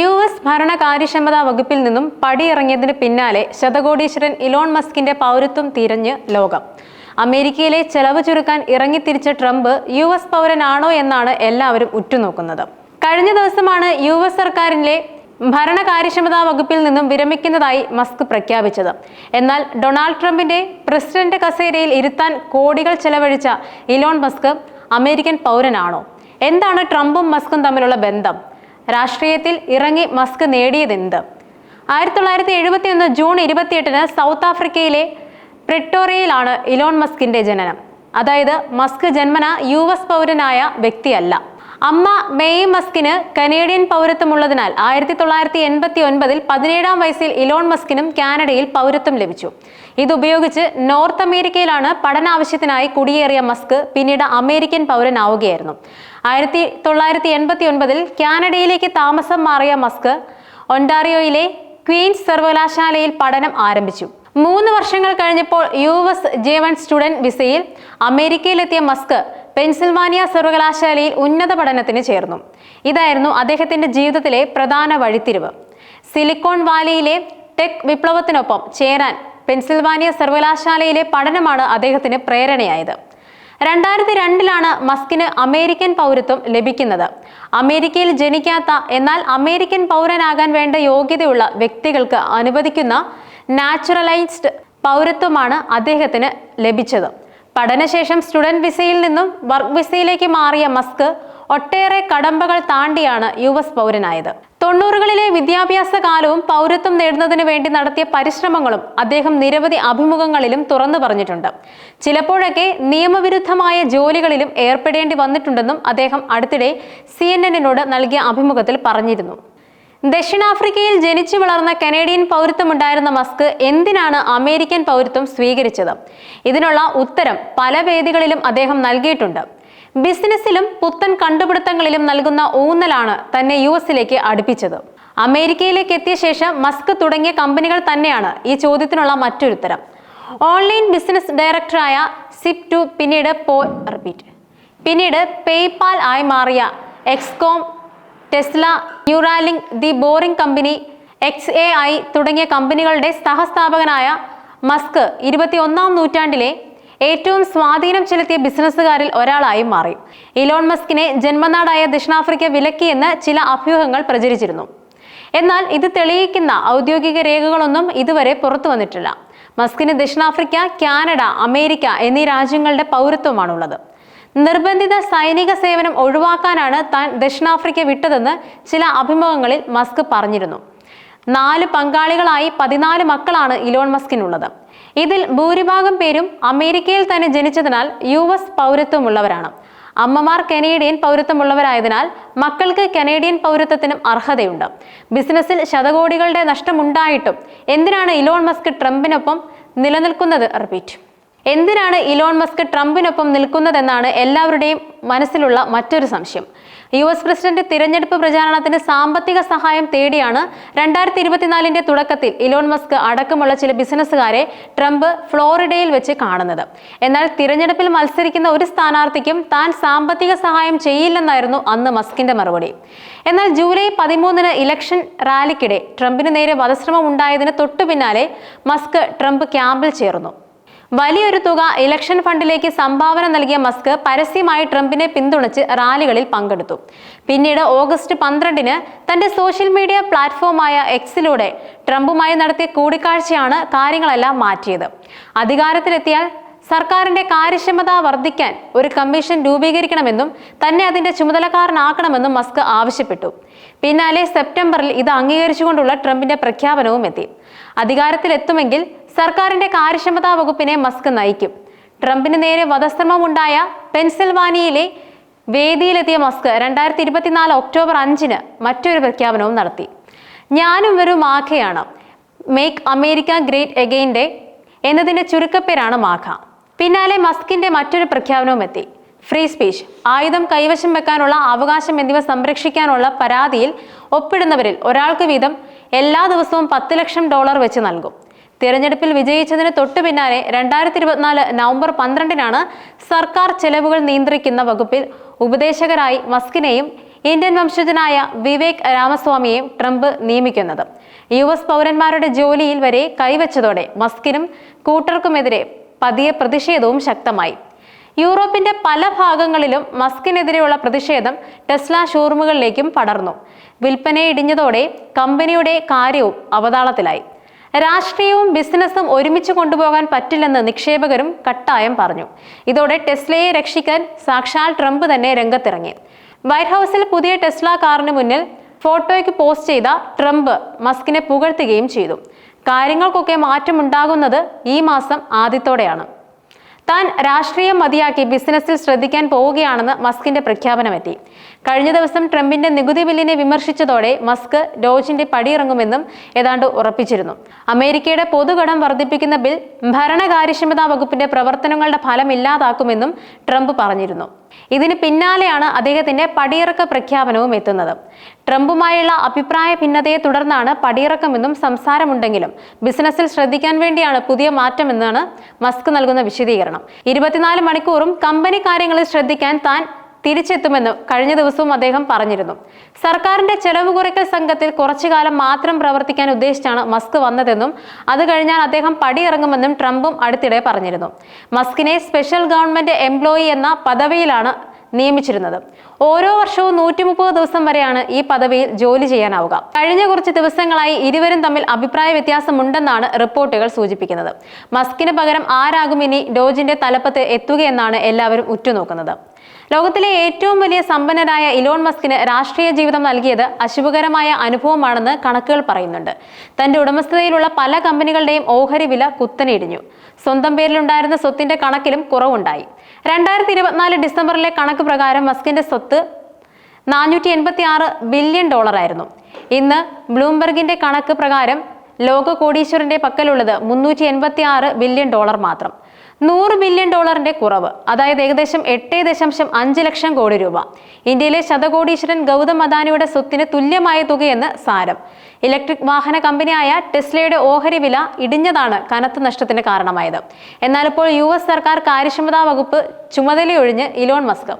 U S ഭരണ കാര്യക്ഷമതാ വകുപ്പിൽ നിന്നും പടിയിറങ്ങിയതിന് പിന്നാലെ ശതകോടീശ്വരൻ ഇലോൺ മസ്കിന്റെ പൗരത്വം തിരഞ്ഞ് ലോകം. അമേരിക്കയിലെ ചെലവ് ചുരുക്കാൻ ഇറങ്ങിത്തിരിച്ച ട്രംപ് യു എസ് പൗരനാണോ എന്നാണ് എല്ലാവരും ഉറ്റുനോക്കുന്നത്. കഴിഞ്ഞ ദിവസമാണ് യു എസ് സർക്കാരിലെ ഭരണ കാര്യക്ഷമതാ വകുപ്പിൽ നിന്നും വിരമിക്കുന്നതായി മസ്ക് പ്രഖ്യാപിച്ചത്. എന്നാൽ ഡൊണാൾഡ് ട്രംപിന്റെ പ്രസിഡന്റ് കസേരയിൽ ഇരുത്താൻ കോടികൾ ചെലവഴിച്ച ഇലോൺ മസ്ക് അമേരിക്കൻ പൗരനാണോ? എന്താണ് ട്രംപും മസ്കും തമ്മിലുള്ള ബന്ധം? രാഷ്ട്രീയത്തിൽ ഇറങ്ങി മസ്ക് നേടിയതെന്ത്? ആയിരത്തി തൊള്ളായിരത്തി എഴുപത്തി ഒന്ന് ജൂൺ ഇരുപത്തിയെട്ടിന് സൗത്ത് ആഫ്രിക്കയിലെ പ്രിട്ടോറിയയിലാണ് ഇലോൺ മസ്കിന്റെ ജനനം. അതായത് മസ്ക് ജന്മന യു എസ് പൗരനായ വ്യക്തിയല്ല. അമ്മ മേയ് മസ്കിന് കനേഡിയൻ പൗരത്വമുള്ളതിനാൽ ആയിരത്തി തൊള്ളായിരത്തി എൺപത്തി ഒൻപതിൽ പതിനേഴാം വയസ്സിൽ ഇലോൺ മസ്കിനും കാനഡയിൽ പൗരത്വം ലഭിച്ചു. ഇതുപയോഗിച്ച് നോർത്ത് അമേരിക്കയിലാണ് പഠനാവശ്യത്തിനായി കുടിയേറിയ മസ്ക് പിന്നീട് അമേരിക്കൻ പൗരനാവുകയായിരുന്നു. ആയിരത്തി തൊള്ളായിരത്തി എൺപത്തി ഒൻപതിൽ കാനഡയിലേക്ക് താമസം മാറിയ മസ്ക് ഒണ്ടാറിയോയിലെ ക്വീൻസ് സർവകലാശാലയിൽ പഠനം ആരംഭിച്ചു. മൂന്ന് വർഷങ്ങൾ കഴിഞ്ഞപ്പോൾ U S J one student വിസയിൽ അമേരിക്കയിലെത്തിയ മസ്ക് പെൻസിൽവാനിയ സർവകലാശാലയിൽ ഉന്നത പഠനത്തിന് ചേർന്നു. ഇതായിരുന്നു അദ്ദേഹത്തിന്റെ ജീവിതത്തിലെ പ്രധാന വഴിത്തിരിവ്. സിലിക്കോൺ വാലിയിലെ ടെക് വിപ്ലവത്തിനൊപ്പം ചേരാൻ പെൻസിൽവാനിയ സർവകലാശാലയിലെ പഠനമാണ് അദ്ദേഹത്തിന് പ്രേരണയായത്. രണ്ടായിരത്തി രണ്ടിലാണ് മസ്കിന് അമേരിക്കൻ പൗരത്വം ലഭിക്കുന്നത്. അമേരിക്കയിൽ ജനിക്കാത്ത എന്നാൽ അമേരിക്കൻ പൗരനാകാൻ വേണ്ട യോഗ്യതയുള്ള വ്യക്തികൾക്ക് അനുവദിക്കുന്ന നാച്ചുറലൈസ്ഡ് പൗരത്വമാണ് അദ്ദേഹത്തിന് ലഭിച്ചത്. പഠനശേഷം സ്റ്റുഡന്റ് വിസയിൽ നിന്നും വർക്ക് വിസയിലേക്ക് മാറിയ മസ്ക് ഒട്ടേറെ കടമ്പകൾ താണ്ടിയാണ് യു എസ് പൗരനായത്. തൊണ്ണൂറുകളിലെ വിദ്യാഭ്യാസ കാലവും പൗരത്വം നേടുന്നതിന് വേണ്ടി നടത്തിയ പരിശ്രമങ്ങളും അദ്ദേഹം നിരവധി അഭിമുഖങ്ങളിലും തുറന്നു പറഞ്ഞിട്ടുണ്ട്. ചിലപ്പോഴൊക്കെ നിയമവിരുദ്ധമായ ജോലികളിലും ഏർപ്പെടേണ്ടി വന്നിട്ടുണ്ടെന്നും അദ്ദേഹം അടുത്തിടെ സി എൻ എന്നിനോട് നൽകിയ അഭിമുഖത്തിൽ പറഞ്ഞിരുന്നു. ദക്ഷിണാഫ്രിക്കയിൽ ജനിച്ചു വളർന്ന കനേഡിയൻ പൗരത്വമുണ്ടായിരുന്ന മസ്ക് എന്തിനാണ് അമേരിക്കൻ പൗരത്വം സ്വീകരിച്ചത്? ഇതിനുള്ള ഉത്തരം പല വേദികളിലും അദ്ദേഹം നൽകിയിട്ടുണ്ട്. ബിസിനസ്സിലും പുത്തൻ കണ്ടുപിടുത്തങ്ങളിലും നൽകുന്ന ഊന്നലാണ് തന്നെ യു എസിലേക്ക് അടുപ്പിച്ചത്. അമേരിക്കയിലേക്ക് എത്തിയ ശേഷം മസ്ക് തുടങ്ങിയ കമ്പനികൾ തന്നെയാണ് ഈ ചോദ്യത്തിനുള്ള മറ്റൊരുത്തരം. ഓൺലൈൻ ബിസിനസ് ഡയറക്ടറായ സിപ് ടു പിന്നീട് പോ റിപ്പീറ്റ്. പിന്നീട് പേയ്പാൽ ആയി മാറിയ X com Tesla Neuralink the boring company X A I തുടങ്ങിയ കമ്പനികളുടെ സഹസ്ഥാപകനായ മസ്ക് ഇരുപത്തി ഒന്നാം നൂറ്റാണ്ടിലെ ഏറ്റവും സ്വാധീനം ചെലുത്തിയ ബിസിനസ്സുകാരിൽ ഒരാളായി മാറി. ഇലോൺ മസ്കിനെ ജന്മനാടായ ദക്ഷിണാഫ്രിക്ക വിലക്കിയെന്ന് ചില അഭ്യൂഹങ്ങൾ പ്രചരിച്ചിരുന്നു. എന്നാൽ ഇത് തെളിയിക്കുന്ന ഔദ്യോഗിക രേഖകളൊന്നും ഇതുവരെ പുറത്തു വന്നിട്ടില്ല. മസ്കിന് ദക്ഷിണാഫ്രിക്ക കാനഡ അമേരിക്ക എന്നീ രാജ്യങ്ങളുടെ പൗരത്വമാണുള്ളത്. നിർബന്ധിത സൈനിക സേവനം ഒഴിവാക്കാനാണ് താൻ ദക്ഷിണാഫ്രിക്ക വിട്ടതെന്ന് ചില അഭിമുഖങ്ങളിൽ മസ്ക് പറഞ്ഞിരുന്നു. നാല് പങ്കാളികളായി പതിനാല് മക്കളാണ് ഇലോൺ മസ്കിനുള്ളത്. ഇതിൽ ഭൂരിഭാഗം പേരും അമേരിക്കയിൽ തന്നെ ജനിച്ചതിനാൽ യു എസ് പൗരത്വമുള്ളവരാണ്. അമ്മമാർ കനേഡിയൻ പൗരത്വമുള്ളവരായതിനാൽ മക്കൾക്ക് കനേഡിയൻ പൗരത്വത്തിനും അർഹതയുണ്ട്. ബിസിനസ്സിൽ ശതകോടികളുടെ നഷ്ടമുണ്ടായിട്ടും എന്തിനാണ് ഇലോൺ മസ്ക് ട്രംപിനൊപ്പം നിലനിൽക്കുന്നത്? റിപ്പീറ്റ്. എന്തിനാണ് ഇലോൺ മസ്ക് ട്രംപിനൊപ്പം നിൽക്കുന്നതെന്നാണ് എല്ലാവരുടെയും മനസ്സിലുള്ള മറ്റൊരു സംശയം. യു എസ് പ്രസിഡന്റ് തിരഞ്ഞെടുപ്പ് പ്രചാരണത്തിന് സാമ്പത്തിക സഹായം തേടിയാണ് രണ്ടായിരത്തി ഇരുപത്തിനാലിന്റെ തുടക്കത്തിൽ ഇലോൺ മസ്ക് അടക്കമുള്ള ചില ബിസിനസ്സുകാരെ ട്രംപ് ഫ്ലോറിഡയിൽ വെച്ച് കാണുന്നത്. എന്നാൽ തിരഞ്ഞെടുപ്പിൽ മത്സരിക്കുന്ന ഒരു സ്ഥാനാർത്ഥിക്കും താൻ സാമ്പത്തിക സഹായം ചെയ്യില്ലെന്നായിരുന്നു അന്ന് മസ്കിന്റെ മറുപടി. എന്നാൽ ജൂലൈ പതിമൂന്നിന് ഇലക്ഷൻ റാലിക്കിടെ ട്രംപിന് നേരെ വധശ്രമം ഉണ്ടായതിന് തൊട്ടു പിന്നാലെ മസ്ക് ട്രംപ് ക്യാമ്പിൽ ചേർന്നു. വലിയൊരു തുക ഇലക്ഷൻ ഫണ്ടിലേക്ക് സംഭാവന നൽകിയ മസ്ക് പരസ്യമായി ട്രംപിനെ പിന്തുണച്ച് റാലികളിൽ പങ്കെടുത്തു. പിന്നീട് ഓഗസ്റ്റ് പന്ത്രണ്ടിന് തന്റെ സോഷ്യൽ മീഡിയ പ്ലാറ്റ്ഫോമായ എക്സിലൂടെ ട്രംപുമായി നടത്തിയ കൂടിക്കാഴ്ചയാണ് കാര്യങ്ങളെല്ലാം മാറ്റിയത്. അധികാരത്തിലെത്തിയാൽ സർക്കാരിന്റെ കാര്യക്ഷമത വർദ്ധിക്കാൻ ഒരു കമ്മീഷൻ രൂപീകരിക്കണമെന്നും തന്നെ അതിന്റെ ചുമതലക്കാരനാക്കണമെന്നും മസ്ക് ആവശ്യപ്പെട്ടു. പിന്നാലെ സെപ്റ്റംബറിൽ ഇത് അംഗീകരിച്ചുകൊണ്ടുള്ള ട്രംപിന്റെ പ്രഖ്യാപനവും എത്തി. അധികാരത്തിലെത്തുമെങ്കിൽ സർക്കാരിന്റെ കാര്യക്ഷമതാ വകുപ്പിനെ മസ്ക് നയിക്കും. ട്രംപിന് നേരെ വധശ്രമമുണ്ടായ പെൻസിൽവാനിയയിലെ വേദിയിലെത്തിയ മസ്ക് രണ്ടായിരത്തി ഇരുപത്തിനാല് ഒക്ടോബർ അഞ്ചിന് മറ്റൊരു പ്രഖ്യാപനവും നടത്തി. ഞാനും ഒരു മാഖയാണ് മേക്ക് അമേരിക്ക ഗ്രേറ്റ് എഗെയിന്റെ എന്നതിന്റെ ചുരുക്കപ്പേരാണ് മാഖ. പിന്നാലെ മസ്കിന്റെ മറ്റൊരു പ്രഖ്യാപനവും എത്തി. ഫ്രീ സ്പീച്ച് ആയുധം കൈവശം വെക്കാനുള്ള അവകാശം എന്നിവ സംരക്ഷിക്കാനുള്ള പരാതിയിൽ ഒപ്പിടുന്നവരിൽ ഒരാൾക്ക് വീതം എല്ലാ ദിവസവും പത്ത് ലക്ഷം ഡോളർ വെച്ച് നൽകും. തിരഞ്ഞെടുപ്പിൽ വിജയിച്ചതിന് തൊട്ടു പിന്നാലെ രണ്ടായിരത്തി ഇരുപത്തിനാല് നവംബർ പന്ത്രണ്ടിനാണ് സർക്കാർ ചെലവുകൾ നിയന്ത്രിക്കുന്ന വകുപ്പിൽ ഉപദേശകരായി മസ്കിനെയും ഇന്ത്യൻ വംശജനായ വിവേക് രാമസ്വാമിയെയും ട്രംപ് നിയമിക്കുന്നത്. യു എസ് പൗരന്മാരുടെ ജോലിയിൽ വരെ കൈവച്ചതോടെ മസ്കിനും കൂട്ടർക്കുമെതിരെ പതിയെ പ്രതിഷേധവും ശക്തമായി. യൂറോപ്പിന്റെ പല ഭാഗങ്ങളിലും മസ്കിനെതിരെയുള്ള പ്രതിഷേധം ടെസ്ല ഷോറൂമുകളിലേക്കും പടർന്നു. വിൽപ്പന ഇടിഞ്ഞതോടെ കമ്പനിയുടെ കാര്യവും അവതാളത്തിലായി. രാഷ്ട്രീയവും ബിസിനസ്സും ഒരുമിച്ച് കൊണ്ടുപോകാൻ പറ്റില്ലെന്ന് നിക്ഷേപകരും കട്ടായം പറഞ്ഞു. ഇതോടെ ടെസ്ലയെ രക്ഷിക്കാൻ സാക്ഷാൽ ട്രംപ് തന്നെ രംഗത്തിറങ്ങി. വൈറ്റ് ഹൗസിൽ പുതിയ ടെസ്ല കാറിന് മുന്നിൽ ഫോട്ടോയ്ക്ക് പോസ്റ്റ് ചെയ്ത ട്രംപ് മസ്കിനെ പുകഴ്ത്തുകയും ചെയ്തു. കാര്യങ്ങൾക്കൊക്കെ മാറ്റമുണ്ടാകുന്നത് ഈ മാസം ആദ്യത്തോടെയാണ്. താൻ രാഷ്ട്രീയം മതിയാക്കി ബിസിനസ്സിൽ ശ്രദ്ധിക്കാൻ പോവുകയാണെന്ന് മസ്കിന്റെ പ്രഖ്യാപനമെത്തി. കഴിഞ്ഞ ദിവസം ട്രംപിന്റെ നികുതി ബില്ലിനെ വിമർശിച്ചതോടെ മസ്ക് ഡോജിന്റെ പടിയിറങ്ങുമെന്നും ഏതാണ്ട് ഉറപ്പിച്ചിരുന്നു. അമേരിക്കയുടെ പൊതുകടം വർദ്ധിപ്പിക്കുന്ന ബിൽ ഭരണകാര്യക്ഷമതാ വകുപ്പിന്റെ പ്രവർത്തനങ്ങളുടെ ഫലം ഇല്ലാതാക്കുമെന്നും ട്രംപ് പറഞ്ഞിരുന്നു. ഇതിന് പിന്നാലെയാണ് അദ്ദേഹത്തിന്റെ പടിയിറക്ക പ്രഖ്യാപനവും എത്തുന്നത്. ട്രംപുമായുള്ള അഭിപ്രായ ഭിന്നതയെ തുടർന്നാണ് പടിയിറക്കമെന്നും സംസാരമുണ്ടെങ്കിലും ബിസിനസ്സിൽ ശ്രദ്ധിക്കാൻ വേണ്ടിയാണ് പുതിയ മാറ്റമെന്നാണ് മസ്ക് നൽകുന്ന വിശദീകരണം. ഇരുപത്തിനാല് മണിക്കൂറും കമ്പനി കാര്യങ്ങളിൽ ശ്രദ്ധിക്കാൻ താൻ തിരിച്ചെത്തുമെന്ന് കഴിഞ്ഞ ദിവസവും അദ്ദേഹം പറഞ്ഞിരുന്നു. സർക്കാരിന്റെ ചെലവ് കുറയ്ക്കൽ സംഘത്തിൽ കുറച്ചു കാലം മാത്രം പ്രവർത്തിക്കാൻ ഉദ്ദേശിച്ചാണ് മസ്ക് വന്നതെന്നും അത് കഴിഞ്ഞാൽ അദ്ദേഹം പടിയിറങ്ങുമെന്നും ട്രംപും അടുത്തിടെ പറഞ്ഞിരുന്നു. മസ്കിനെ സ്പെഷ്യൽ ഗവൺമെന്റ് എംപ്ലോയി എന്ന പദവിയിലാണ് നിയമിച്ചിരുന്നത്. ഓരോ വർഷവും നൂറ്റി മുപ്പത് ദിവസം വരെയാണ് ഈ പദവിയിൽ ജോലി ചെയ്യാനാവുക. കഴിഞ്ഞ കുറച്ച് ദിവസങ്ങളായി ഇരുവരും തമ്മിൽ അഭിപ്രായ വ്യത്യാസമുണ്ടെന്നാണ് റിപ്പോർട്ടുകൾ സൂചിപ്പിക്കുന്നത്. മസ്കിന് പകരം ആരാകും ഇനി ഡോജിന്റെ തലപ്പത്ത് എത്തുകയെന്നാണ് എല്ലാവരും ഉറ്റുനോക്കുന്നത്. ലോകത്തിലെ ഏറ്റവും വലിയ സമ്പന്നനായ ഇലോൺ മസ്കിന് രാഷ്ട്രീയ ജീവിതം നൽകിയത് അശുഭകരമായ അനുഭവമാണെന്ന് കണക്കുകൾ പറയുന്നുണ്ട്. തന്റെ ഉടമസ്ഥതയിലുള്ള പല കമ്പനികളുടെയും ഓഹരി വില കുത്തനെ ഇടിഞ്ഞു സ്വന്തം പേരിലുണ്ടായിരുന്ന സ്വത്തിന്റെ കണക്കിലും കുറവുണ്ടായി. രണ്ടായിരത്തി ഇരുപത്തിനാല് ഡിസംബറിലെ കണക്ക് പ്രകാരം മസ്കിന്റെ സ്വത്ത് നാനൂറ്റി എൺപത്തി ആറ് ബില്യൺ ഡോളറായിരുന്നു. ഇന്ന് ബ്ലൂംബർഗിന്റെ കണക്ക് പ്രകാരം ലോക കോടീശ്വരന്റെ പക്കലുള്ളത് മുന്നൂറ്റി എൺപത്തി ആറ് ബില്യൺ ഡോളർ മാത്രം. നൂറ് ബില്യൺ ഡോളറിന്റെ കുറവ് അതായത് ഏകദേശം എട്ട് ദശാംശം അഞ്ച് ലക്ഷം കോടി രൂപ. ഇന്ത്യയിലെ ശതകോടീശ്വരൻ ഗൗതം അദാനിയുടെ സ്വത്തിന് തുല്യമായ തുകയെന്ന് സാരം. ഇലക്ട്രിക് വാഹന കമ്പനിയായ ടെസ്ലയുടെ ഓഹരി വില ഇടിഞ്ഞതാണ് കനത്ത നഷ്ടത്തിന് കാരണമായത്. എന്നാൽ ഇപ്പോൾ യു സർക്കാർ കാര്യക്ഷമതാ വകുപ്പ് ചുമതലയൊഴിഞ്ഞ് ഇലോൺ മസ്ക്.